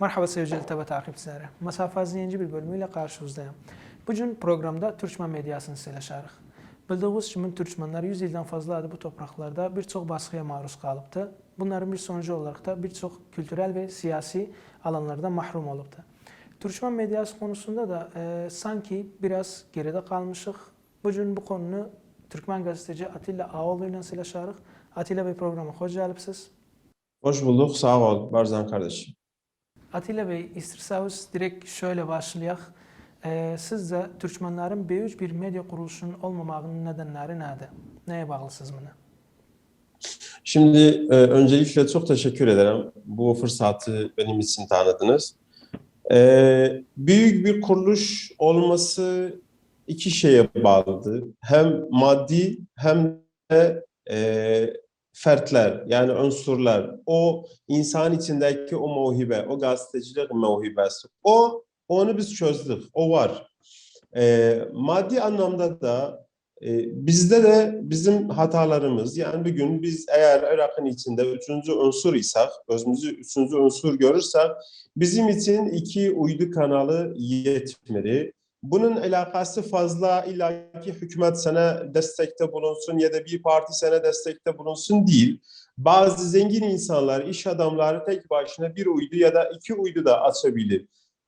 Merhaba sevgili TV takipçileri. Mesafe az yeni bir bölümüyle karşınızdayım. Bugün programda Türkmen medyasını söyleşarik. Bildiğiniz kimi Türkmenler 100 yıldan fazladır bu topraklarda birçok baskıya maruz kalıptı. Bunların bir sonucu olarak da birçok kültürel ve siyasi alanlardan mahrum oluptu. Türkmen medyası konusunda da e, sanki biraz geride kalmışık. Bugün bu konunu Türkmen gazeteci Atilla Ağoğlu ile söyleşarik. Atilla Bey programa hoş geldiniz. Hoş bulduk. Sağ ol Barzan kardeşim. Atilla Bey, istirseniz direkt şöyle başlayak. Ee, sizce Türkmenlerin büyük bir medya kuruluşunun olmamasının nedenleri nedir? Neye bağlısınız buna? Şimdi e, öncelikle çok teşekkür ederim. Bu fırsatı benim için tanıdınız. E, büyük bir kuruluş olması iki şeye bağlıdır. Hem maddi hem de e, fertler yani unsurlar. O insan içindeki o mevhibe, o gazetecilik mevhibesi. O onu biz çözdük. O var. E, maddi anlamda da e, bizde de bizim hatalarımız yani bugün biz eğer Irak'ın içinde üçüncü unsur isek, özümüzü üçüncü unsur görürsek bizim için iki uydu kanalı yetmedi. Bunun alakası fazla illaki hükümet sana destekte bulunsun ya da bir parti sana destekte bulunsun değil. Bazı zengin insanlar, iş adamları tek başına bir uydu ya da iki uydu da açabilir.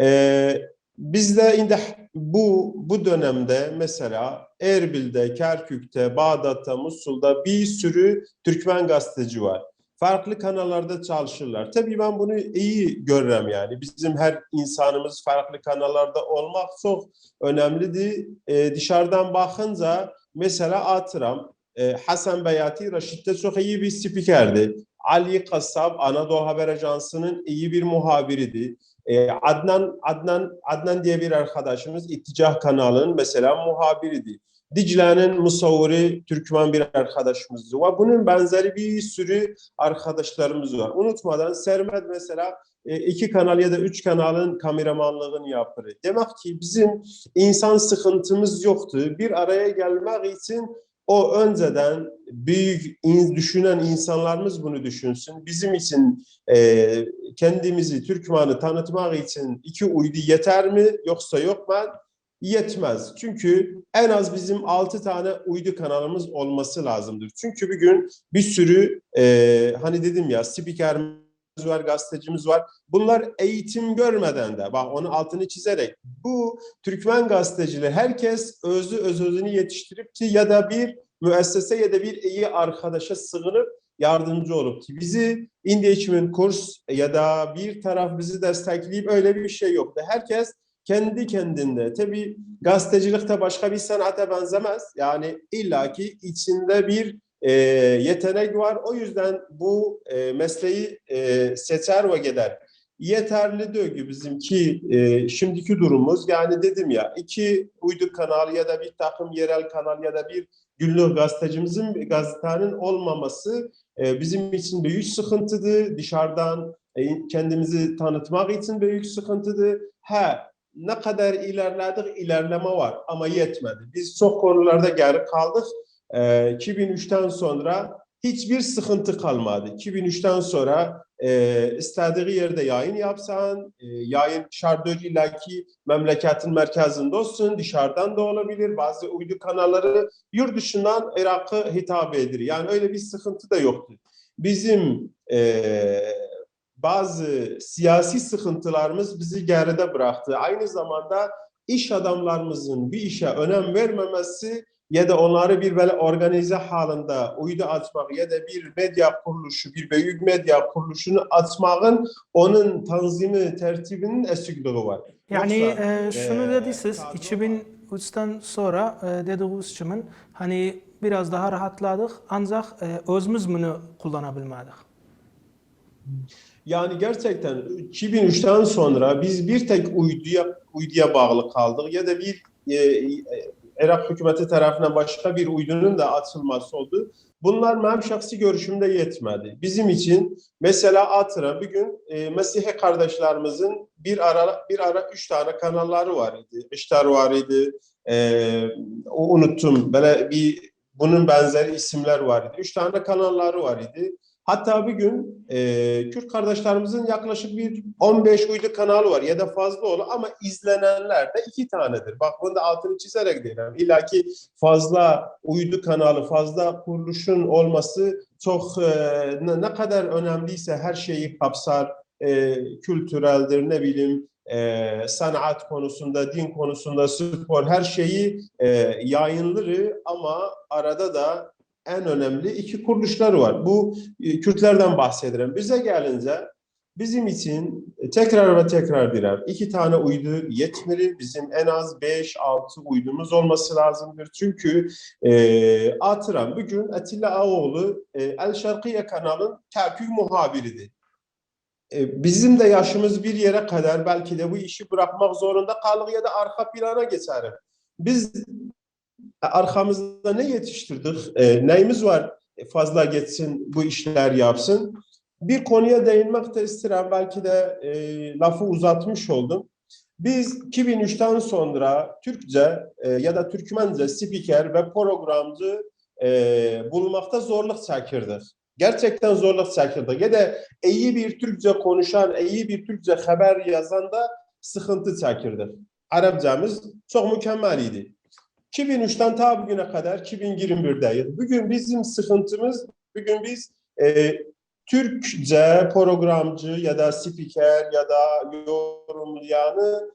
Ee, Bizde indi bu bu dönemde mesela Erbil'de, Kerkük'te, Bağdat'ta, Musul'da bir sürü Türkmen gazeteci var. Farklı kanallarda çalışırlar. Tabii ben bunu iyi görürüm yani. Bizim her insanımız farklı kanallarda olmak çok önemlidir. Ee, dışarıdan bakınca mesela atıram e, Hasan Beyati Raşit'te çok iyi bir spikerdi. Ali Kassab Anadolu Haber Ajansı'nın iyi bir muhabiriydi. Ee, Adnan Adnan Adnan diye bir arkadaşımız İtticah kanalının mesela muhabiriydi. Dicle'nin musavviri Türkmen bir arkadaşımız var. Bunun benzeri bir sürü arkadaşlarımız var. Unutmadan Sermet mesela e, iki kanal ya da üç kanalın kameramanlığını yapıyor. Demek ki bizim insan sıkıntımız yoktu. Bir araya gelmek için o önceden büyük düşünen insanlarımız bunu düşünsün. Bizim için e, kendimizi Türkmen'i tanıtmak için iki uydu yeter mi yoksa yok mu? Yetmez. Çünkü en az bizim altı tane uydu kanalımız olması lazımdır. Çünkü bugün bir sürü e, hani dedim ya spikerimiz var, gazetecimiz var. Bunlar eğitim görmeden de bak onun altını çizerek bu Türkmen gazeteciler herkes özü öz özünü yetiştirip ki ya da bir müessese ya da bir iyi arkadaşa sığınıp yardımcı olup ki bizi engagement kurs ya da bir taraf bizi destekleyip öyle bir şey yoktu. Herkes kendi kendinde. Tabii gazetecilikte başka bir sanata benzemez. Yani illaki içinde bir e, yetenek var. O yüzden bu e, mesleği e, seçer ve gider. Yeterli diyor ki bizimki e, şimdiki durumumuz. Yani dedim ya iki uydu kanal ya da bir takım yerel kanal ya da bir günlük gazetecimizin gazetenin olmaması e, bizim için büyük sıkıntıdır. Dışarıdan e, kendimizi tanıtmak için büyük sıkıntıdır. Ha ne kadar ilerledik ilerleme var ama yetmedi. Biz çok konularda geri kaldık. E, 2003'ten sonra hiçbir sıkıntı kalmadı. 2003'ten sonra e, istediği yerde yayın yapsan, e, yayın dışarıda illaki memleketin merkezinde olsun, dışarıdan da olabilir. Bazı uydu kanalları yurt dışından Irak'a hitap edilir. Yani öyle bir sıkıntı da yoktu. Bizim e, bazı siyasi sıkıntılarımız bizi geride bıraktı. Aynı zamanda iş adamlarımızın bir işe önem vermemesi ya da onları bir böyle organize halinde uydu açmak ya da bir medya kuruluşu, bir büyük medya kuruluşunu açmanın onun tanzimi, tertibinin eksikliği var. Yani Yoksa, e, şunu e, dediyseniz kadro- 2003'ten sonra e, dediğiniz kimin hani biraz daha rahatladık ancak e, özümüz bunu kullanabilmedik. Yani gerçekten 2003'ten sonra biz bir tek uyduya uyduya bağlı kaldık ya da bir e, e, Irak hükümeti tarafından başka bir uydunun da açılması oldu. Bunlar benim şahsi görüşümde yetmedi. Bizim için mesela atıra bir gün e, Mesih'i kardeşlerimizin bir ara bir ara üç tane kanalları var idi. İştar var idi. E, unuttum. Böyle bir bunun benzeri isimler var idi. Üç tane kanalları var idi. Hatta bugün e, Kürt kardeşlerimizin yaklaşık bir 15 uydu kanalı var ya da fazla olur ama izlenenler de iki tanedir. Bak bunu da altını çizerek diyelim. İlla ki fazla uydu kanalı, fazla kuruluşun olması çok e, ne kadar önemliyse her şeyi kapsar. E, kültüreldir, ne bileyim e, sanat konusunda, din konusunda, spor her şeyi e, yayınları ama arada da en önemli iki kuruluşları var. Bu e, Kürtlerden bahsederim. Bize gelince bizim için tekrar ve tekrar diyorum iki tane uydu yetmeli. Bizim en az 5-6 uydumuz olması lazımdır. Çünkü e, atıram bugün Atilla Ağoğlu e, El Şarkiye kanalın Kerkük muhabiridir. E, bizim de yaşımız bir yere kadar belki de bu işi bırakmak zorunda kalır ya da arka plana geçerim. Biz arkamızda ne yetiştirdik? E, neyimiz var fazla geçsin bu işler yapsın? Bir konuya değinmek de isterim. Belki de e, lafı uzatmış oldum. Biz 2003'ten sonra Türkçe e, ya da Türkmence spiker ve programcı e, bulmakta zorluk çekirdik. Gerçekten zorluk çekirdik. Ya da iyi bir Türkçe konuşan, iyi bir Türkçe haber yazan da sıkıntı çekirdik. Arapçamız çok mükemmeliydi. 2003'ten ta bugüne kadar 2021'deyiz. Bugün bizim sıkıntımız, bugün biz e, Türkçe programcı ya da spiker ya da yorumlayanı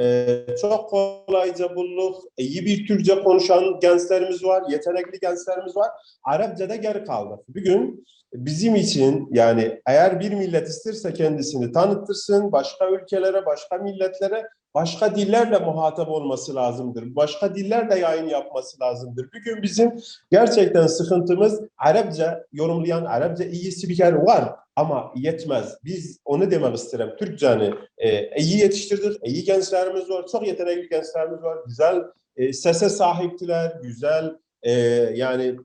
e, çok kolayca bulduk. İyi bir Türkçe konuşan gençlerimiz var, yetenekli gençlerimiz var. Arapçada geri kaldık. Bugün bizim için yani eğer bir millet isterse kendisini tanıttırsın, başka ülkelere, başka milletlere başka dillerle muhatap olması lazımdır. Başka dillerle yayın yapması lazımdır. Bugün bizim gerçekten sıkıntımız Arapça yorumlayan, Arapça iyi spiker var ama yetmez. Biz onu demek isterim. Türkçeni e, iyi yetiştirdik, iyi gençlerimiz var, çok yetenekli gençlerimiz var, güzel e, sese sahiptiler, güzel e, yani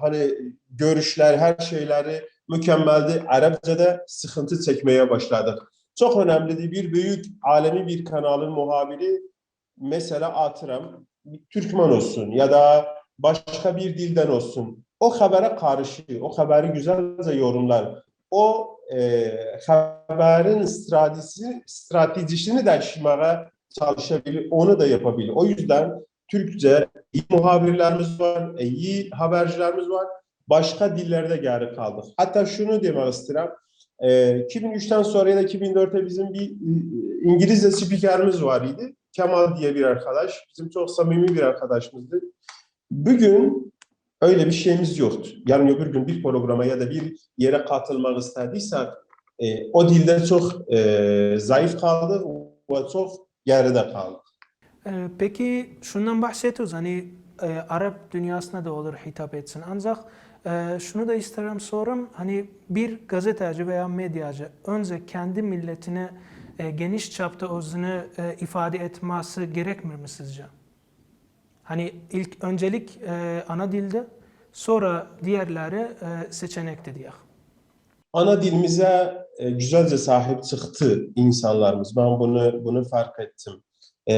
hani görüşler, her şeyleri mükemmeldi. Arapçada sıkıntı çekmeye başladık. Çok önemli bir büyük alemi bir kanalın muhabiri mesela atıram Türkmen olsun ya da başka bir dilden olsun. O habere karşı, o haberi güzelce yorumlar. O e, haberin stratejisi, stratejisini de aşmaya çalışabilir, onu da yapabilir. O yüzden Türkçe iyi muhabirlerimiz var, iyi habercilerimiz var. Başka dillerde geri kaldık. Hatta şunu demek istedim. E, 2003'ten sonra ya da 2004'te bizim bir e, İngilizce spikerimiz var idi. Kemal diye bir arkadaş. Bizim çok samimi bir arkadaşımızdı. Bugün öyle bir şeyimiz yoktu. Yarın öbür gün bir programa ya da bir yere katılmak istediysek e, o dilde çok e, zayıf kaldık ve çok geride kaldık. Ee, Peki şundan bahsediyoruz hani e, Arap dünyasına da olur hitap etsin ancak e, şunu da isterim sorum hani bir gazeteci veya medyacı önce kendi milletine e, geniş çapta özünü e, ifade etmesi gerekmir mi sizce? Hani ilk öncelik e, ana dilde sonra diğerleri e, seçenekte diye. Ana dilimize e, güzelce sahip çıktı insanlarımız. Ben bunu bunu fark ettim. E,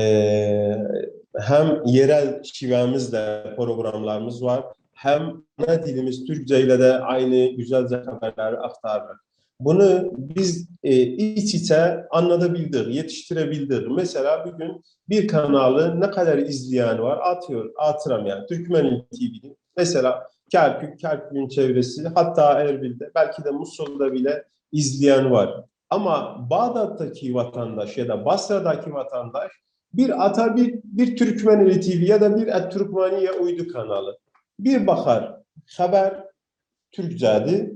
hem yerel şivemizle programlarımız var, hem ana dilimiz Türkçe ile de aynı güzelce haberleri aktarır. Bunu biz e, iç içe anlatabildik, yetiştirebildik. Mesela bugün bir kanalı ne kadar izleyen var atıyor, atıram yani Türkmen TV'nin. Mesela Kerkük, Kerkük'ün çevresi, hatta Erbil'de, belki de Musul'da bile izleyen var. Ama Bağdat'taki vatandaş ya da Basra'daki vatandaş bir ata bir, bir Türkmeneli TV ya da bir Et Türkmeniye uydu kanalı. Bir bakar, haber Türkçe'di.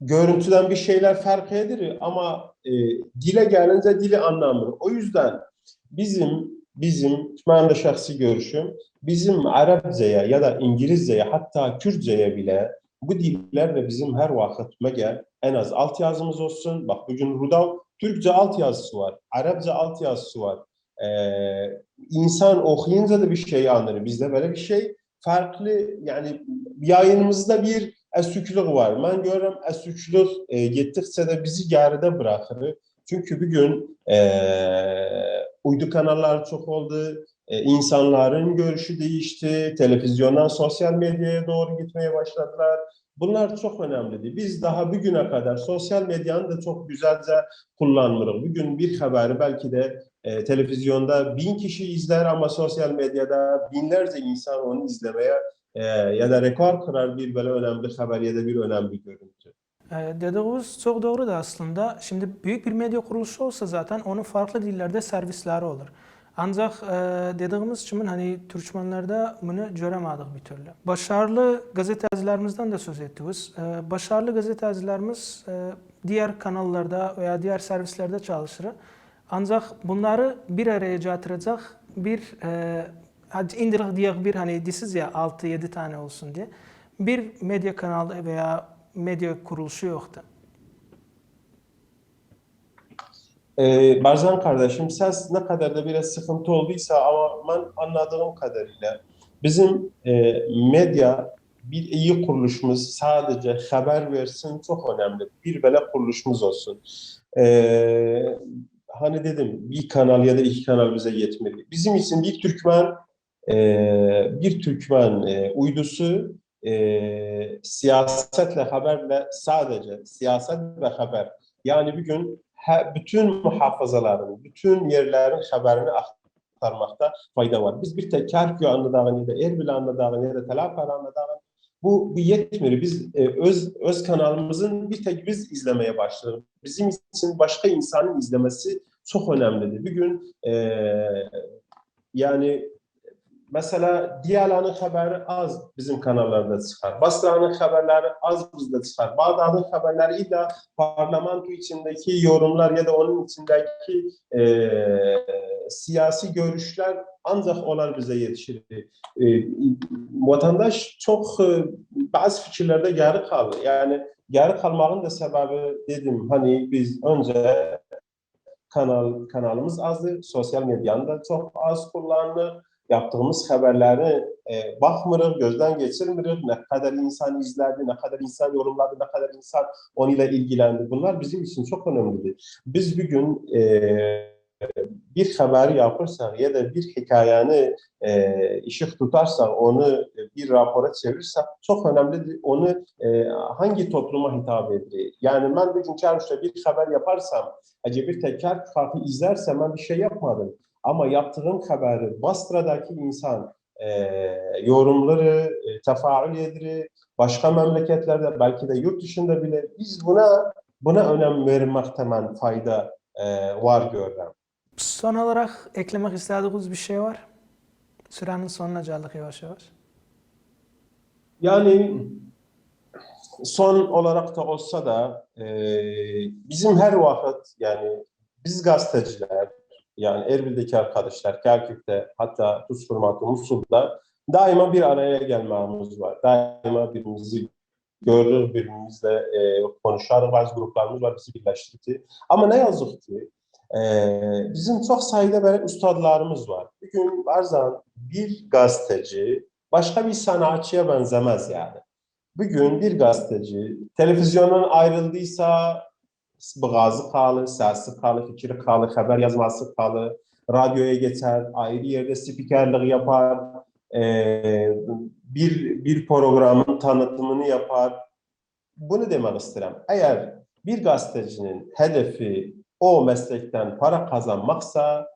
Görüntüden bir şeyler fark edilir ama e, dile gelince dili anlamır. O yüzden bizim bizim ben de şahsi görüşüm bizim Arapçaya ya da İngilizceye hatta Kürtçeye bile bu dillerle bizim her vakit meğer en az altyazımız olsun. Bak bugün Rudav Türkçe altyazısı var, Arapça altyazısı var. Ee, insan okuyunca da bir şey anlar. Bizde böyle bir şey farklı yani yayınımızda bir esüklük var. Ben görürüm esüklük e, gittikçe de bizi geride bırakır. Çünkü bugün e, uydu kanalları çok oldu. E, insanların görüşü değişti. Televizyondan sosyal medyaya doğru gitmeye başladılar. Bunlar çok önemlidir. Biz daha bugüne kadar sosyal medyanı da çok güzelce kullanmırıq. Bugün bir haberi belki de e, televizyonda bin kişi izler ama sosyal medyada binlerce insan onu izlemeye e, ya da rekor kırar bir böyle önemli haber ya da bir önemli görüntü. E, dediğiniz çok doğru da aslında. Şimdi büyük bir medya kuruluşu olsa zaten onun farklı dillerde servisleri olur. Ancak e, dediğimiz için hani Türkmenlerde bunu göremedik bir türlü. Başarılı gazetecilerimizden de söz ettiniz. E, başarılı gazetecilerimiz e, diğer kanallarda veya diğer servislerde çalışır. Ancak bunları bir araya getirecek bir e, indirik diye bir hani disiz ya 6-7 tane olsun diye bir medya kanalı veya medya kuruluşu yoktu. Ee, Barzan kardeşim ses ne kadar da biraz sıkıntı olduysa ama ben anladığım kadarıyla bizim e, medya bir iyi kuruluşumuz sadece haber versin çok önemli. Bir böyle kuruluşumuz olsun. Ee, hani dedim bir kanal ya da iki kanal bize yetmeli. Bizim için bir Türkmen e, bir Türkmen e, uydusu e, siyasetle haberle sadece siyaset ve haber yani bir gün he- bütün muhafazaların, bütün yerlerin haberini aktarmakta fayda var. Biz bir tek Kerkük anladığın ya da Erbil anladığın ya da Telakar anladığın bu, bu yetmiyor. Biz e, öz, öz kanalımızın bir tek biz izlemeye başladık. Bizim için başka insanın izlemesi çok önemlidir. Bir gün e, yani Mesela Diyala'nın haberi az bizim kanallarda çıkar. Basra'nın haberleri az bizde çıkar. Bağdat'ın haberleri illa parlamento içindeki yorumlar ya da onun içindeki e, siyasi görüşler ancak onlar bize yetişir. E, vatandaş çok e, bazı fikirlerde geri kalır. Yani geri kalmanın da sebebi dedim hani biz önce kanal kanalımız azdı. Sosyal medyanı da çok az kullanılır yaptığımız haberleri e, bakmırıq, gözden geçirmirik. Ne kadar insan izledi, ne kadar insan yorumladı, ne kadar insan onunla ilgilendi. Bunlar bizim için çok önemlidir. Biz bir gün e, bir haberi yapırsak ya da bir hikayeni e, ışık tutarsak, onu bir rapora çevirirsek çok önemlidir. Onu e, hangi topluma hitap edilir? Yani ben bir gün Çarşı'da bir haber yaparsam, acaba bir tekrar farklı izlersem ben bir şey yapmadım. Ama yaptığım haberi Basra'daki insan e, yorumları, e, tefaül edilir, başka memleketlerde belki de yurt dışında bile biz buna buna önem vermekten fayda e, var görürüm. Son olarak eklemek istediğiniz bir şey var? Sürenin sonuna geldik yavaş yavaş. Yani son olarak da olsa da e, bizim her vakit yani biz gazeteciler yani Erbil'deki arkadaşlar, Kerkük'te hatta Tuz Fırmatı, Musul'da daima bir araya gelmemiz var. Daima birbirimizi görür, birbirimizle e, konuşar. Bazı gruplarımız var bizi birleştirdi. Ama ne yazık ki e, bizim çok sayıda böyle üstadlarımız var. Bir gün bazen bir gazeteci başka bir sanatçıya benzemez yani. Bir gün bir gazeteci televizyondan ayrıldıysa boğazı kalır, sesi kalır, fikri kalır, haber yazması kalır, radyoya geçer, ayrı yerde spikerlik yapar, eee, bir bir programın tanıtımını yapar. Bunu demek istedim. Eğer bir gazetecinin hedefi o meslekten para kazanmaksa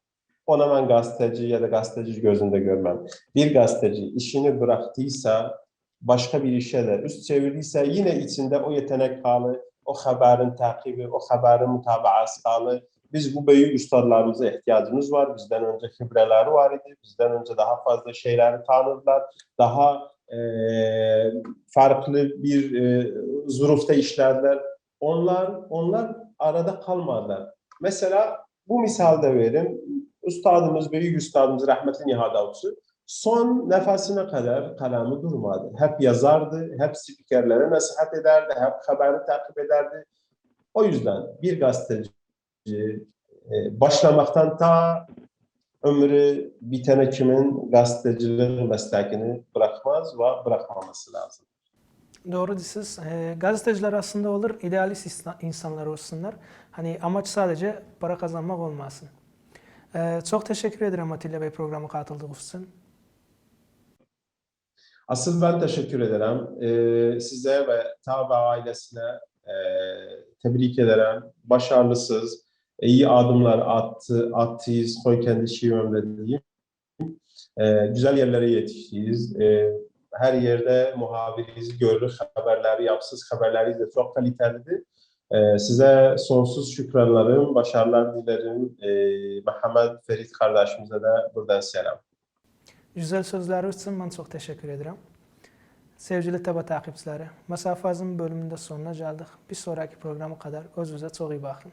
ona ben gazeteci ya da gazeteci gözünde görmem. Bir gazeteci işini bıraktıysa, başka bir işe de üst çevirdiyse yine içinde o yetenek kalır, o haberin takibi, o haberin mutabaası kalır. Biz bu büyük ustalarımıza ihtiyacımız var. Bizden önce hibreleri var idi. Bizden önce daha fazla şeyleri tanıdılar. Daha eee, farklı bir eee zurufta işlerdiler. Onlar onlar arada kalmadılar. Mesela bu misalde verin. Üstadımız, büyük üstadımız rahmetli Nihat Avcı son nefesine kadar kalemi durmadı. Hep yazardı, hep spikerlere nasihat ederdi, hep haberi takip ederdi. O yüzden bir gazeteci e, başlamaktan ta ömrü bitene kimin gazetecilik meslekini bırakmaz ve bırakmaması lazım. Doğru siz. E, gazeteciler aslında olur, idealist insanlar olsunlar. Hani amaç sadece para kazanmak olmasın. E, çok teşekkür ederim Atilla Bey programa katıldığınız için. Asıl ben teşekkür ederim. Ee, size ve Tabi ailesine e, tebrik ederim. Başarılısız, iyi adımlar attı, attıyız. Koy kendi şivemle diyeyim. Ee, güzel yerlere yetiştiyiz. Ee, her yerde muhabiriz, görür haberleri, yapsız haberleri de çok kalitelidir. Ee, size sonsuz şükranlarım, başarılar dilerim. Ee, Mehmet Ferit kardeşimize de buradan selam. Güzel sözləri üçün mən çox təşəkkür edirəm. Sevgili Məsafə Azım bölümünün də sonuna gəldik. Bir sonraki proqrama qədər özünüzə çox iyi baxın.